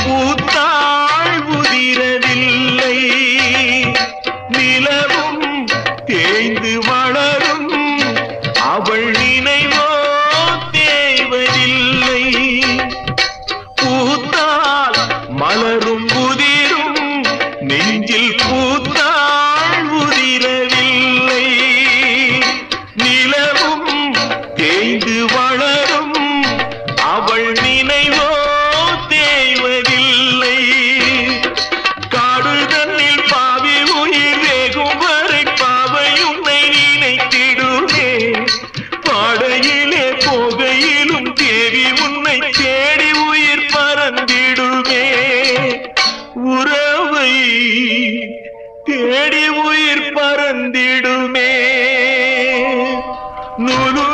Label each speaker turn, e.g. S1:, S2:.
S1: பூத்தாள் உதிரவில்லை. நிலவும் தேய்ந்து வளரும். அவள் நினைவோ தேவதில்லை பூத்தால் மலரும் உதிரும். நெஞ்சில் பூத்தாள் உதிரவில்லை. நிலவும் தேய்ந்து வளரும். தேடி உயிர் பறந்திடுமே. நுழு